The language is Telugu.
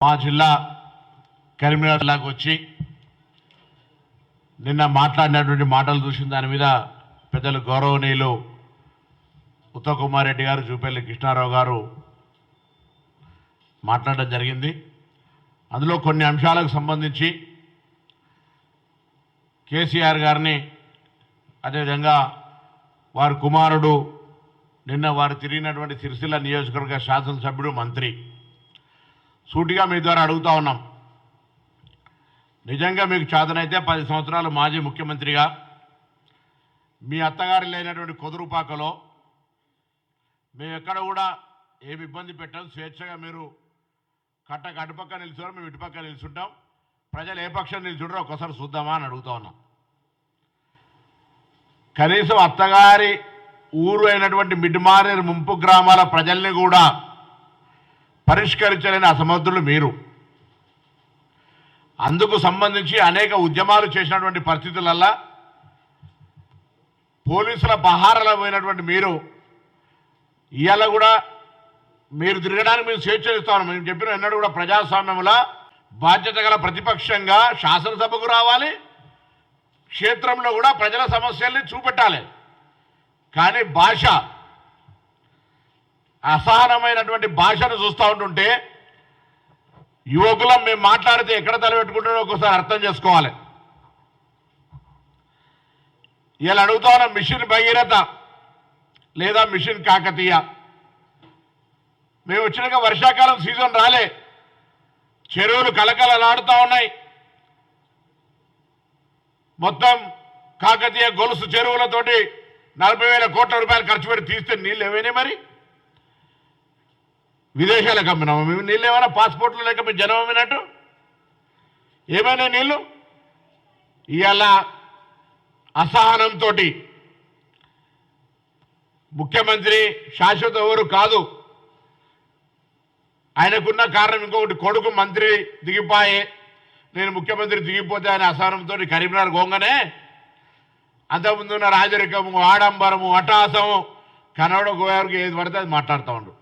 మా జిల్లా కరీంనగర్ జిల్లాకు వచ్చి నిన్న మాట్లాడినటువంటి మాటలు చూసిన దాని మీద పెద్దలు గౌరవనీయులు ఉత్తమ్ కుమార్ రెడ్డి గారు జూపల్లి కృష్ణారావు గారు మాట్లాడడం జరిగింది. అందులో కొన్ని అంశాలకు సంబంధించి కేసీఆర్ గారిని అదేవిధంగా వారి కుమారుడు నిన్న వారు తిరిగినటువంటి సిరిసిల్ల నియోజకవర్గ శాసనసభ్యుడు మంత్రి సూటిగా మీ ద్వారా అడుగుతా ఉన్నాం. నిజంగా మీకు చేతనైతే పది సంవత్సరాలు మాజీ ముఖ్యమంత్రిగా మీ అత్తగారి లేనటువంటి కొదురుపాకలో మేము ఎక్కడ కూడా ఏమి ఇబ్బంది పెట్టాం. స్వేచ్ఛగా మీరు కట్ట అటుపక్క నిల్చున్నారు మేము ఇటుపక్క నిలుచుంటాం. ప్రజలు ఏ పక్షం నిల్చుంటారో ఒకసారి చూద్దామా అని అడుగుతా ఉన్నాం. కనీసం అత్తగారి ఊరు అయినటువంటి మిడ్మారేరు ముంపు గ్రామాల ప్రజల్ని కూడా పరిష్కరించలేని అసమర్థులు మీరు. అందుకు సంబంధించి అనేక ఉద్యమాలు చేసినటువంటి పరిస్థితులల్లా పోలీసుల పహారలో పోయినటువంటి మీరు ఇవాళ కూడా మీరు తిరగడానికి మేము స్వేచ్ఛ ఇస్తాను మేము చెప్పిన ఎన్నడూ కూడా ప్రజాస్వామ్యంలో బాధ్యత గల ప్రతిపక్షంగా శాసనసభకు రావాలి క్షేత్రంలో కూడా ప్రజల సమస్యల్ని చూపెట్టాలి. కానీ భాష అసహనమైనటువంటి భాషను చూస్తూ ఉంటుంటే యువకులం మేము మాట్లాడితే ఎక్కడ తలపెట్టుకుంటారో ఒకసారి అర్థం చేసుకోవాలి. ఇలా అడుగుతా ఉన్న మిషన్ భగీరథ లేదా మిషన్ కాకతీయ. మేము వచ్చినాక వర్షాకాలం సీజన్ రాలే. చెరువులు కలకలలాడుతూ ఉన్నాయి. మొత్తం కాకతీయ గొలుసు చెరువులతోటి నలభై వేల కోట్ల రూపాయలు ఖర్చు పెట్టి తీస్తే నీళ్ళు ఏవైనా మరి? విదేశాలకు అమ్మినాము మేము నీళ్ళు ఏమైనా పాస్పోర్ట్లు లేక మీ జనం అమ్మినట్టు? ఏమైనా నీళ్ళు? ఇవాళ అసహనంతో ముఖ్యమంత్రి శాశ్వత ఎవరు కాదు. ఆయనకున్న కారణం ఇంకొకటి కొడుకు మంత్రి దిగిపోయే నేను ముఖ్యమంత్రి దిగిపోతే ఆయన అసహనంతో కరీంనగర్ గోంగనే అంతకుముందు ఉన్న రాజరికము ఆడంబరము అటాసము కన్నడ గోయారికి ఏది పడితే అది మాట్లాడుతూ ఉండు.